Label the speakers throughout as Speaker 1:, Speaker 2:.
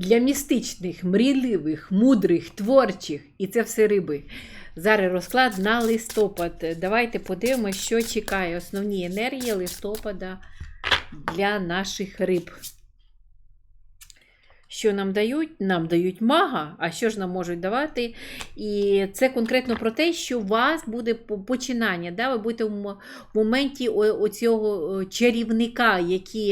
Speaker 1: для містичних, мрійливих, мудрих, творчих. І це все риби. Зараз розклад на листопад. Давайте подивимося, що чекає основні енергії листопада для наших риб. Що нам дають? Нам дають мага, а що ж нам можуть давати? І це конкретно про те, що у вас буде починання. Да? Ви будете в моменті оцього чарівника, який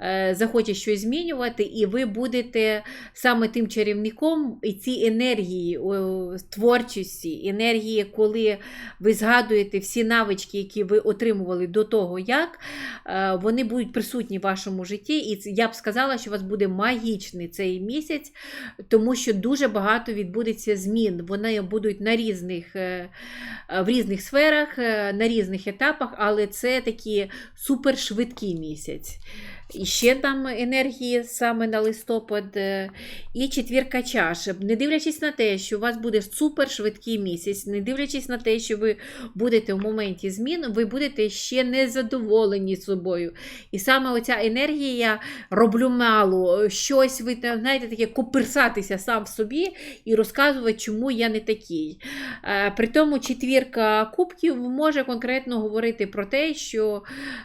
Speaker 1: е, захоче щось змінювати, і ви будете саме тим чарівником, і ці енергії творчості, енергії, коли ви згадуєте всі навички, які ви отримували до того, як е, вони будуть присутні в вашому житті. І я б сказала, що у вас буде магічний цей місяць, тому що дуже багато відбудеться змін. Вони будуть на різних, е, е, в різних сферах, е, на різних етапах, але це такий супершвидкий місяць. І ще там енергії саме на листопад. е, І четвірка чаш. Не дивлячись на те, що у вас буде супершвидкий місяць, не дивлячись на те, що ви будете в моменті змін, ви будете ще не задоволені собою. І саме оця енергія я роблю мало, щось ви знаєте, таке коперсатися сам в собі і розказувати, чому я не такий. Е, При тому четвірка кубків може конкретно говорити про те, що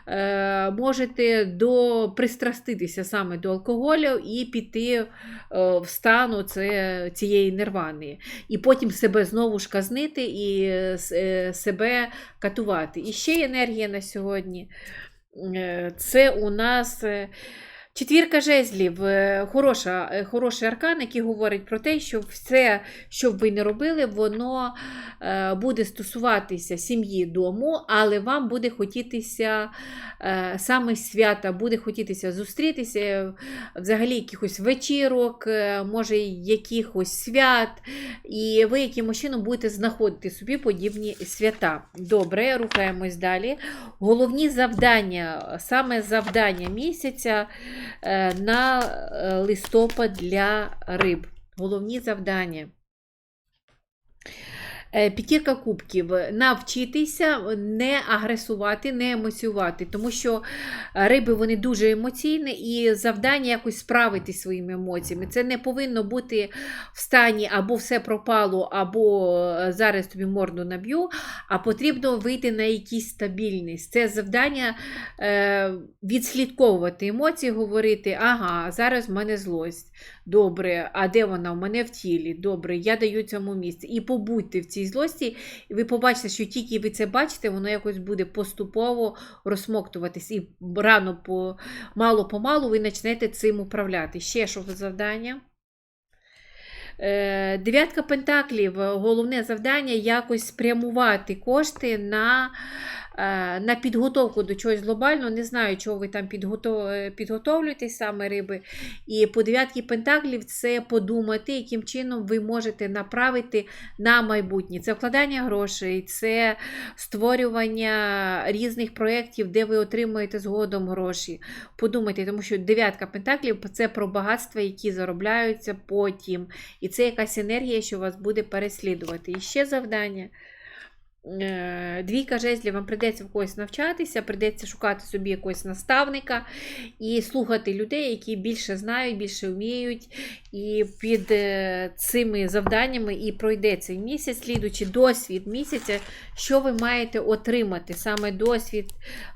Speaker 1: е, можете до, пристраститися саме до алкоголю і піти е, в стан цієї нирвани. І потім себе знову ж казнити і е, себе катувати. І ще енергія на сьогодні. Е, Це у нас. Четвірка жезлів е, хороша, е, хороший аркан, який говорить про те, що все, що б ви не робили, воно е, буде стосуватися сім'ї дому, але вам буде хотітися саме свята, буде хотітися зустрітися, взагалі якихось вечірок, може якихось свят, і ви якимось чином будете знаходити собі подібні свята. Добре, рухаємось далі. Головні завдання, саме завдання місяця на е, листопад для риб. Головні завдання. Е, П'ятірка кубків. Навчитися не агресувати, не емоціювати, тому що риби вони дуже емоційні і завдання якось справитись своїми емоціями. Це не повинно бути в стані або все пропало, або е, зараз тобі морду наб'ю, а потрібно вийти на якісь стабільність. Це завдання е, відслідковувати емоції, говорити, ага, зараз в мене злость. Добре, а де вона? В мене в тілі. Добре, я даю цьому місці. І побудьте в цій злості, і ви побачите, що тільки ви це бачите, воно якось буде поступово розсмоктуватись. І рано по мало помалу ви почнете цим управляти. Ще що за завдання? Е, Дев'ятка пентаклів. Головне завдання якось спрямувати кошти на, на підготовку до чогось глобального. Не знаю, чого ви там е, підготовлюєтесь саме риби. І по дев'ятки пентаклів це подумати, яким чином ви можете направити на майбутнє. Це вкладання грошей, це створювання різних проєктів, де ви отримуєте згодом гроші. Подумайте, тому що дев'ятка пентаклів це про багатства, які заробляються потім. І це якась енергія, що вас буде переслідувати. І ще завдання. Е, Двійка жезлів, вам прийдеться в когось навчатися, прийдеться шукати собі якогось наставника і слухати людей, які більше знають, більше вміють. І під е, цими завданнями і пройде цей місяць, слідуючи досвід місяця, що ви маєте отримати саме досвід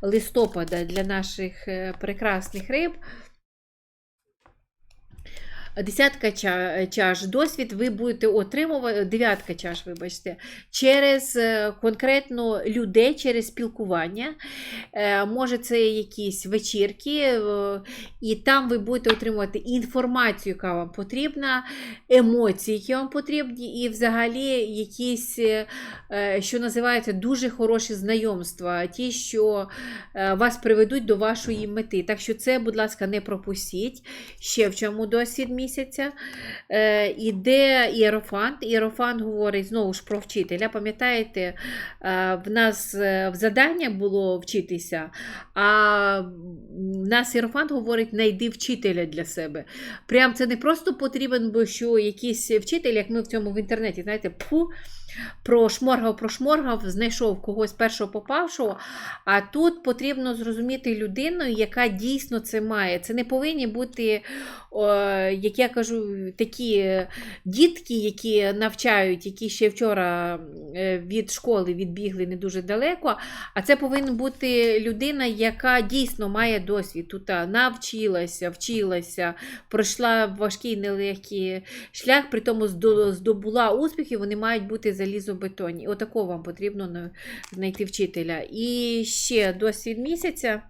Speaker 1: листопада для наших е, прекрасних риб. Десятка чаш досвід ви будете отримувати, дев'ятка чаш, вибачте, через е, конкретно людей, через спілкування. Е, Може, це якісь вечірки, е, і там ви будете отримувати інформацію, яка вам потрібна, емоції, які вам потрібні, і взагалі якісь, що називається, дуже хороші знайомства, ті, що вас приведуть до вашої мети. Так що це, будь ласка, не пропустіть. Ще в чому досвід місяця. Е, іде іерофант. Іерофант говорить знову ж про вчителя. Пам'ятаєте, е, в нас е, в завдання було вчитися, а в нас іерофант говорить: знайди вчителя для себе. Прям це не просто потрібен, бо що якийсь вчитель, як ми в цьому в інтернеті, знаєте, пфу, прошморгав, прошморгав, знайшов когось першого попавшого. А тут потрібно зрозуміти людину, яка дійсно це має. Це не повинні бути, як я кажу, такі дітки, які навчають, які ще вчора е, від школи відбігли не дуже далеко. А це повинна бути людина, яка дійсно має досвід. Тут навчилася, вчилася, пройшла важкий нелегкий шлях, при тому здобула успіхи, вони мають бути залізобетонні. Отако вам потрібно знайти вчителя. І ще досвід місяця.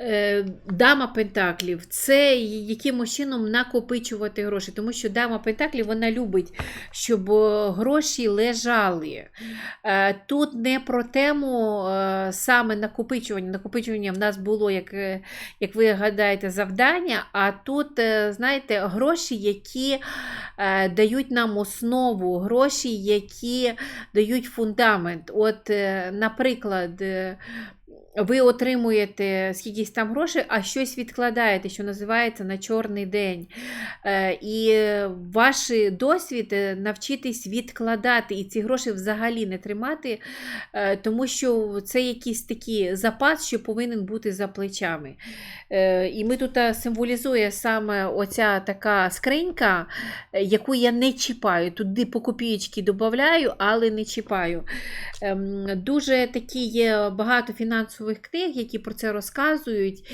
Speaker 1: Е, Дама Пентаклів це якимось чином накопичувати гроші, тому що дама Пентаклів вона любить, щоб е, гроші лежали. Е, Тут не про тему саме накопичування. Накопичування в нас було, як, як ви гадаєте, завдання, а тут, знаєте, гроші, які дають нам основу, гроші, які дають фундамент. От, наприклад, ви отримуєте скількись там грошей, а щось відкладаєте, що називається на чорний день. Е, І ваш досвід е, навчитись відкладати і ці гроші взагалі не тримати, е, тому що це якийсь такий запас, що повинен бути за плечами. І ми тут символізує саме оця така скринька, яку я не чіпаю. Туди по копієчки додаю, але не чіпаю. Ем, Дуже такі є багато фінансових книг, які про це розказують.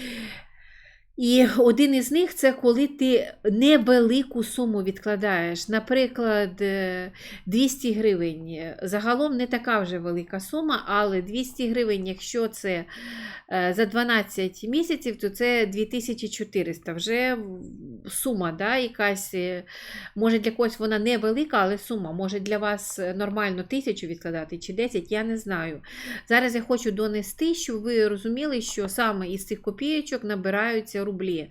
Speaker 1: І один із них це коли ти невелику суму відкладаєш. Наприклад, е, 200 гривень. Загалом не така вже велика сума, але 200 гривень, якщо це е, за 12 місяців, то це 2400. Вже сума, да, якась, е, може для когось вона невелика, але сума. Може для вас е, нормально тисячу відкладати чи 10, я не знаю. Зараз я хочу донести, щоб ви розуміли, що саме із цих копійочок набираються рублі.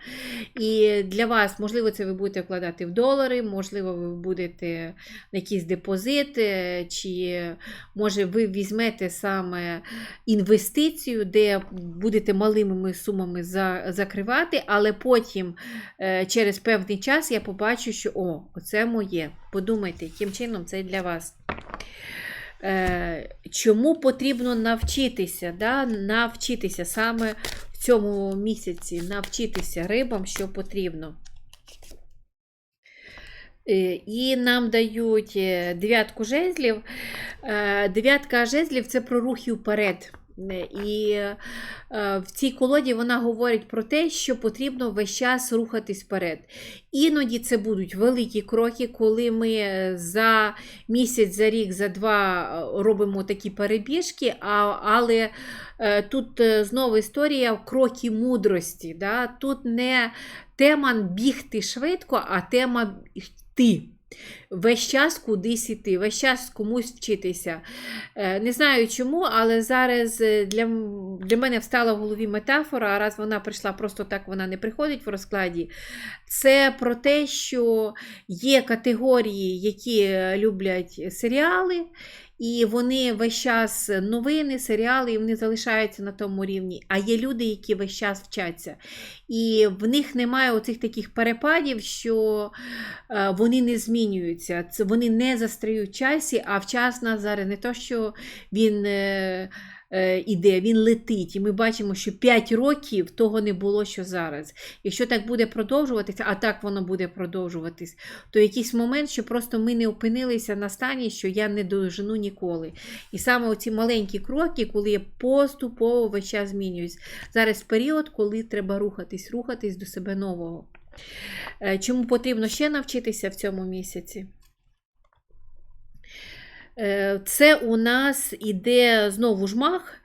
Speaker 1: І для вас, можливо, це ви будете вкладати в долари, можливо, ви будете на якийсь депозит, е, чи може ви візьмете саме інвестицію, де будете малими сумами за, закривати, але потім е, через певний час я побачу, що о, оце моє. Подумайте, яким чином це для вас. Е, Чому потрібно навчитися? Да? Навчитися саме цьому місяці, навчитися рибам, що потрібно. Е, І нам дають е, дев'ятку жезлів. Е, Дев'ятка жезлів це про рухи вперед. І е, в цій колоді вона говорить про те, що потрібно весь час рухатись вперед. Іноді це будуть великі кроки, коли ми е, за місяць, за рік, за два е, робимо такі перебіжки, але тут знову історія кроки мудрості. Да? Тут не тема бігти швидко, а тема йти. Весь час кудись іти, весь час комусь вчитися. Е, Не знаю чому, але зараз е, для, для мене встала в голові метафора, а раз вона прийшла просто так, вона не приходить в розкладі. Це про те, що є категорії, які е, люблять серіали, і вони весь час новини, серіали, і вони залишаються на тому рівні. А є люди, які весь час вчаться. І в них немає оцих таких перепадів, що е, вони не змінюються. Вони не застряють в часі, а в час нас зараз не то, що він. Е, Іде, він летить, і ми бачимо, що 5 років того не було, що зараз. Якщо так буде продовжуватися, а так воно буде продовжуватись, то якийсь момент, що просто ми не опинилися на стані, що я не дожену ніколи. І саме оці маленькі кроки, коли я поступово весь час змінююсь. Зараз період, коли треба рухатись, рухатись до себе нового. Е, Чому потрібно ще навчитися в цьому місяці? Е, Це у нас іде знову ж маг, е,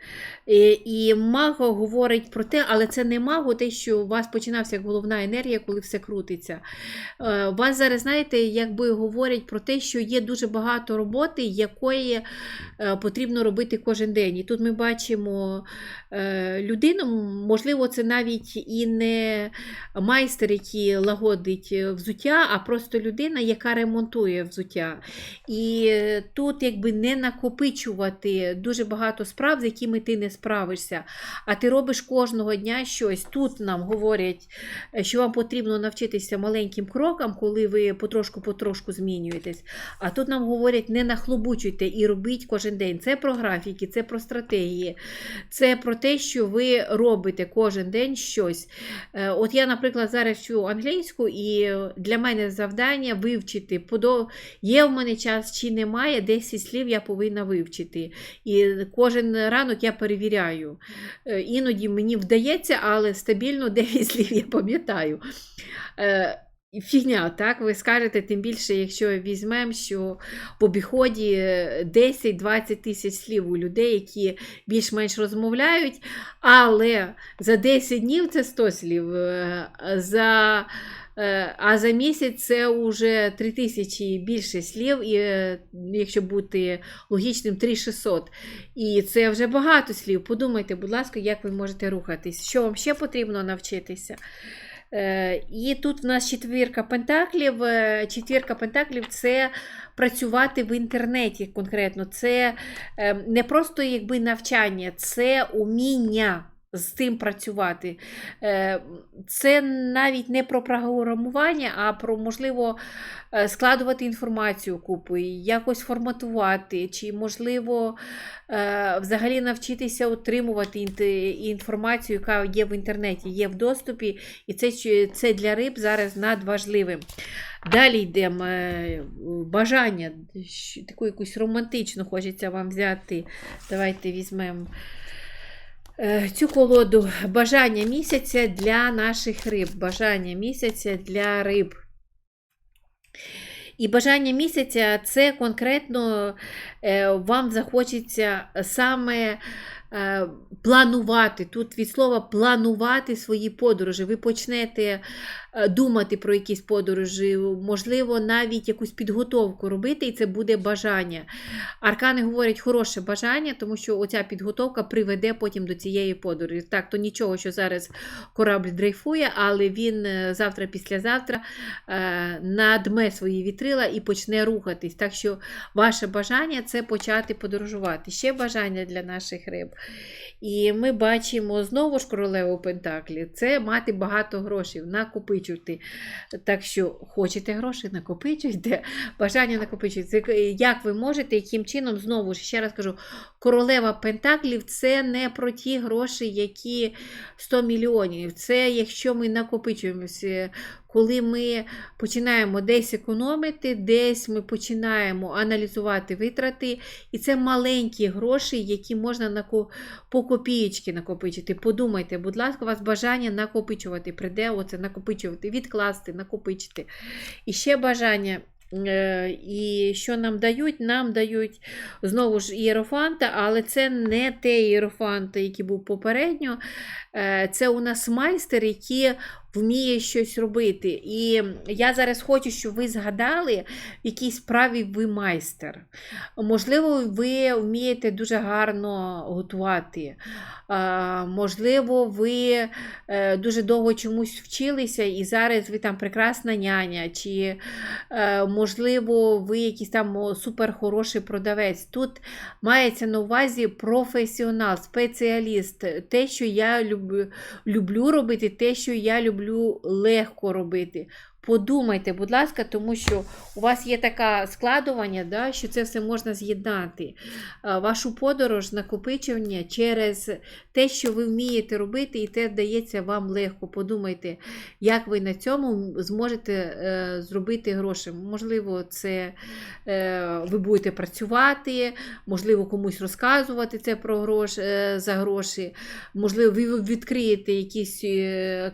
Speaker 1: і маг говорить про те, але це не маг, те, що у вас починався головна енергія, коли все крутиться. Е, У вас зараз, знаєте, якби говорять про те, що є дуже багато роботи, якої е, потрібно робити кожен день. І тут ми бачимо е, людину, можливо, це навіть і не майстер, який лагодить е, взуття, а просто людина, яка ремонтує взуття. І е, тут якби не накопичувати дуже багато справ, з якими ти не справишся. А ти робиш кожного дня щось. Тут нам говорять, е, що вам потрібно навчитися маленьким крокам, коли ви потрошку-потрошку змінюєтесь. А тут нам говорять, не нахлобучуйте і робіть кожен день. Це про графіки, це про стратегії, це про те, що ви робите кожен день щось. Е, От я, наприклад, зараз вчу англійську, і для мене завдання вивчити. Є в мене час чи немає, 10 слів я повинна вивчити. І кожен ранок я перевіряю. Е, Іноді мені вдається, але стабільно 9 слів я пам'ятаю. Е, Фігня, так? Ви скажете, тим більше, якщо візьмемо, що в обіході е, 10-20 тисяч слів у людей, які більш-менш розмовляють, але за 10 днів це 100 слів. е, За, е, а за місяць це вже 3 тисячі і більше слів, і е, якщо бути логічним, 3600. І це вже багато слів. Подумайте, будь ласка, як ви можете рухатись. Що вам ще потрібно навчитися? Е, І тут в нас четвірка пентаклів. Е, Четвірка пентаклів це працювати в інтернеті конкретно. Це е, не просто якби навчання, це уміння з тим працювати. Е, Це навіть не про програмування, а про можливо е, складувати інформацію купи, якось форматувати, чи можливо е, взагалі навчитися отримувати інформацію, яка є в інтернеті, є в доступі, і це, це для риб зараз надважливим. Далі йдемо. Бажання, таку якусь романтичну хочеться вам взяти. Давайте візьмемо цю колоду. Бажання місяця для наших риб. Бажання місяця для риб. І бажання місяця це конкретно е, вам захочеться саме е, планувати. Тут від слова планувати свої подорожі. Ви почнете е, думати про якісь подорожі, можливо, навіть якусь підготовку робити, і це буде бажання. Аркани говорять хороше бажання, тому що оця підготовка приведе потім до цієї подорожі. Так, то нічого, що зараз корабль дрейфує, але він е, завтра, післязавтра е, надме свої вітрила і почне рухатись. Так що ваше бажання це почати подорожувати. Ще бажання для наших риб. І ми бачимо знову ж королеву Пентаклі. Це мати багато грошей, накопичувати. Так що хочете гроші, накопичуйте. Бажання накопичуйте. Як ви можете, яким чином, знову ж ще раз кажу, королева Пентаклів це не про ті гроші, які 100 мільйонів. Це якщо ми накопичуємося. Коли ми починаємо десь економити, десь ми починаємо аналізувати витрати, і це маленькі гроші, які можна по копієчки накопичити. Подумайте, будь ласка, у вас бажання накопичувати, прийде оце накопичувати, відкласти, накопичити. І ще бажання. е, І що нам дають? Нам дають знову ж ієрофанта, але це не те ієрофанта, який був попередньо. Е, Це у нас майстер, який вміє щось робити. І я зараз хочу, щоб ви згадали, в якій справі ви майстер. Можливо, ви вмієте дуже гарно готувати. Можливо, ви е, дуже довго чомусь вчилися, і зараз ви там прекрасна няня, чи, е, можливо, ви якийсь там суперхороший продавець. Тут мається на увазі професіонал, спеціаліст, те, що я люблю робити, те, що я люблю легко робити. Подумайте, будь ласка, тому що у вас є таке складування, да, що це все можна з'єднати. Вашу подорож, накопичення через те, що ви вмієте робити, і те дається вам легко. Подумайте, як ви на цьому зможете е, зробити гроші. Можливо, це е, ви будете працювати, можливо, комусь розказувати це про грош, е, за гроші. Можливо, ви відкриєте якийсь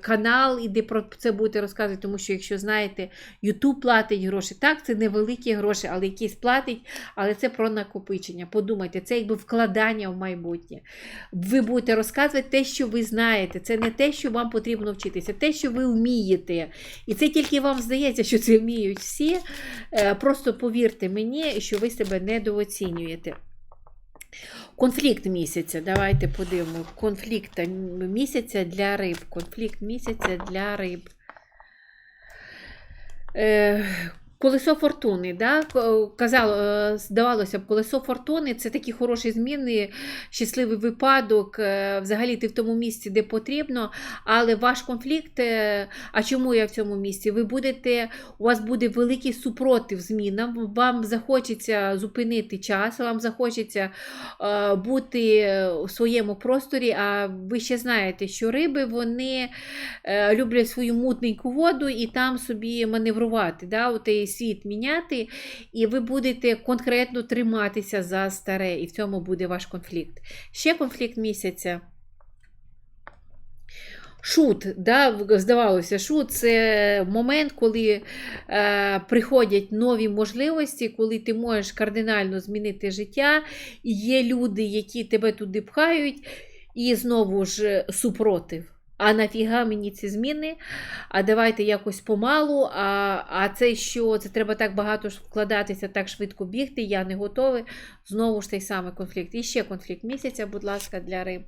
Speaker 1: канал і де про це будете розказувати, тому що якщо знаєте, YouTube платить гроші. Так, це невеликі гроші, але якісь платить, але це про накопичення. Подумайте, це якби вкладання в майбутнє. Ви будете розказувати те, що ви знаєте. Це не те, що вам потрібно вчитися, те, що ви вмієте. І це тільки вам здається, що це вміють всі. Е, Просто повірте мені, що ви себе недооцінюєте. Конфлікт місяця. Давайте подивимо. Конфлікт місяця для риб. Конфлікт місяця для риб. Uh, Колесо фортуни, да? казало, е, здавалося б, колесо фортуни це такі хороші зміни, щасливий випадок. е, Взагалі ти в тому місці, де потрібно, але ваш конфлікт, е, а чому я в цьому місці? Ви будете, у вас буде великий супротив змінам, вам захочеться зупинити час, вам захочеться е, бути у своєму просторі, а ви ще знаєте, що риби вони е, люблять свою мутненьку воду і там собі маневрувати, да, світ міняти, і ви будете конкретно триматися за старе, і в цьому буде ваш конфлікт. Ще конфлікт місяця. Шут, да, здавалося, шут це момент, коли е, приходять нові можливості, коли ти можеш кардинально змінити життя, і є люди, які тебе туди пхають, і знову ж супротив. А нафіга мені ці зміни? А давайте якось помалу. А, а це що? Це треба так багато вкладатися, так швидко бігти. Я не готовий. Знову ж той самий конфлікт. І ще конфлікт місяця, будь ласка, для риб,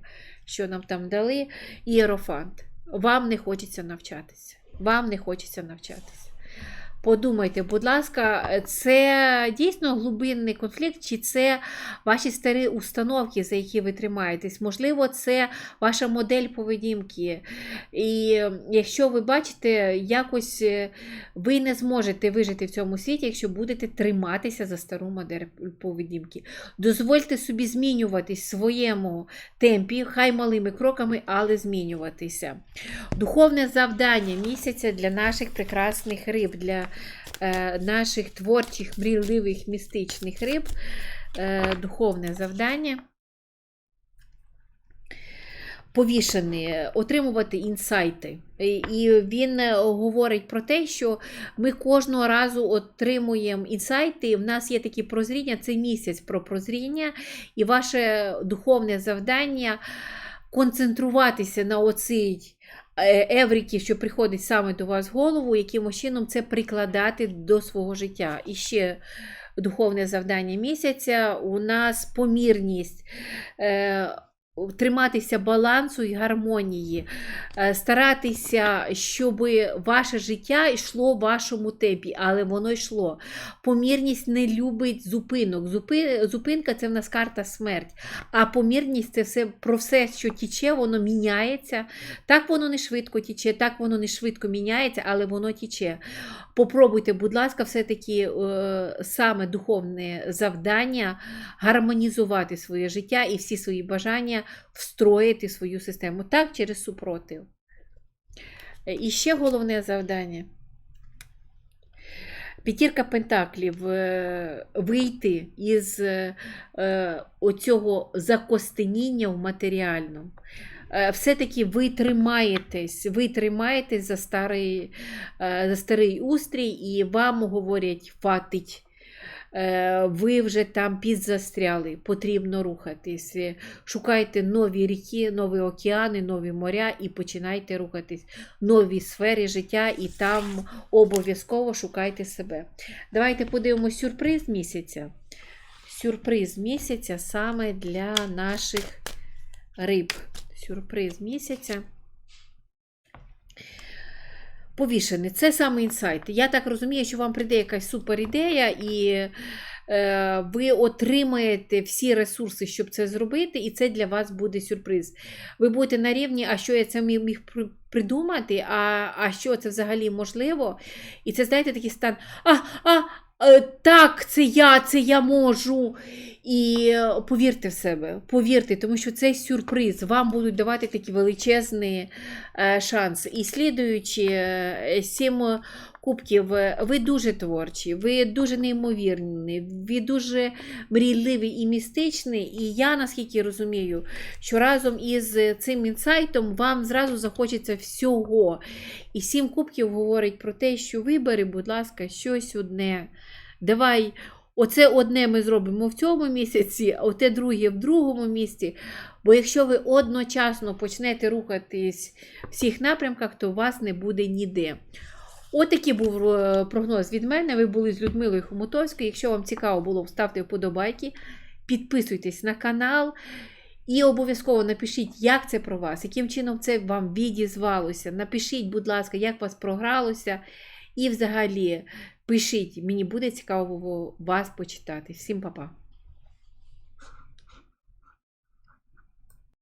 Speaker 1: що нам там дали. Іерофант. Вам не хочеться навчатися. Вам не хочеться навчатися. Подумайте, будь ласка, це дійсно глибинний конфлікт, чи це ваші старі установки, за які ви тримаєтесь? Можливо, це ваша модель поведінки. І якщо ви бачите, якось е, ви не зможете вижити в цьому світі, якщо будете триматися за стару модель поведінки. Дозвольте собі змінюватись в своєму темпі, хай малими кроками, але змінюватися. Духовне завдання місяця для наших прекрасних риб, для е, наших творчих, мрійливих, містичних риб. Е, духовне завдання. Повішений, отримувати інсайти. І- він говорить про те, що ми кожного разу отримуємо інсайти. В нас є такі прозріння, це місяць про прозріння, і ваше духовне завдання концентруватися на оцій евріки, що приходить саме до вас в голову, яким чином це прикладати до свого життя. І ще духовне завдання місяця у нас помірність. Триматися балансу і гармонії, е, старатися, щоб ваше життя йшло в вашому темпі, але воно йшло. Помірність не любить зупинок. Зупинка це в нас карта смерть. А помірність це все про все, що тіче, воно міняється. Так воно не швидко тіче, так воно не швидко міняється, але воно тіче. Попробуйте, будь ласка, все-таки е, саме духовне завдання гармонізувати своє життя і всі свої бажання встроїти свою систему. Так, через супротив. Е, І ще головне завдання. П'ятірка пентаклів е, вийти із е, оцього закостеніння в матеріальному. Все-таки ви тримаєтесь, ви тримаєтесь за старий, за старий устрій, і вам говорять, фатить. Е, Ви вже там підзастряли, потрібно рухатись. Е, Шукайте нові ріки, нові океани, нові моря і починайте рухатись нові сфери життя, і там обов'язково шукайте себе. Давайте подивимось сюрприз місяця. Сюрприз місяця саме для наших риб. Сюрприз місяця. Повішений. Це саме інсайт. Я так розумію, що вам прийде якась супер ідея, і е, ви отримаєте всі ресурси, щоб це зробити, і це для вас буде сюрприз. Ви будете на рівні, а що я це міг, придумати, а, а що це взагалі можливо. І це, знаєте, такий стан. А, а, так, це я, це я можу. І е, повірте в себе, повірте, тому що це сюрприз. Вам будуть давати такі величезний е, шанс. І слідуючи е, сім кубків, ви дуже творчі, ви дуже неймовірні, ви дуже мрійливі і містичні. І я наскільки розумію, що разом із цим інсайтом вам зразу захочеться всього. І сім кубків говорить про те, що вибери, будь ласка, щось одне. Давай. Оце одне ми зробимо в цьому місяці, а оте друге в другому місці. Бо якщо ви одночасно почнете рухатись в всіх напрямках, то вас не буде ніде. Отакий був е, прогноз від мене. Ви були з Людмилою Хомутовською. Якщо вам цікаво було, ставте вподобайки, підписуйтесь на канал. І обов'язково напишіть, як це про вас, яким чином це вам відізвалося. Напишіть, будь ласка, як вас програлося. І взагалі пишіть, мені буде цікаво вас почитати. Всім па-па!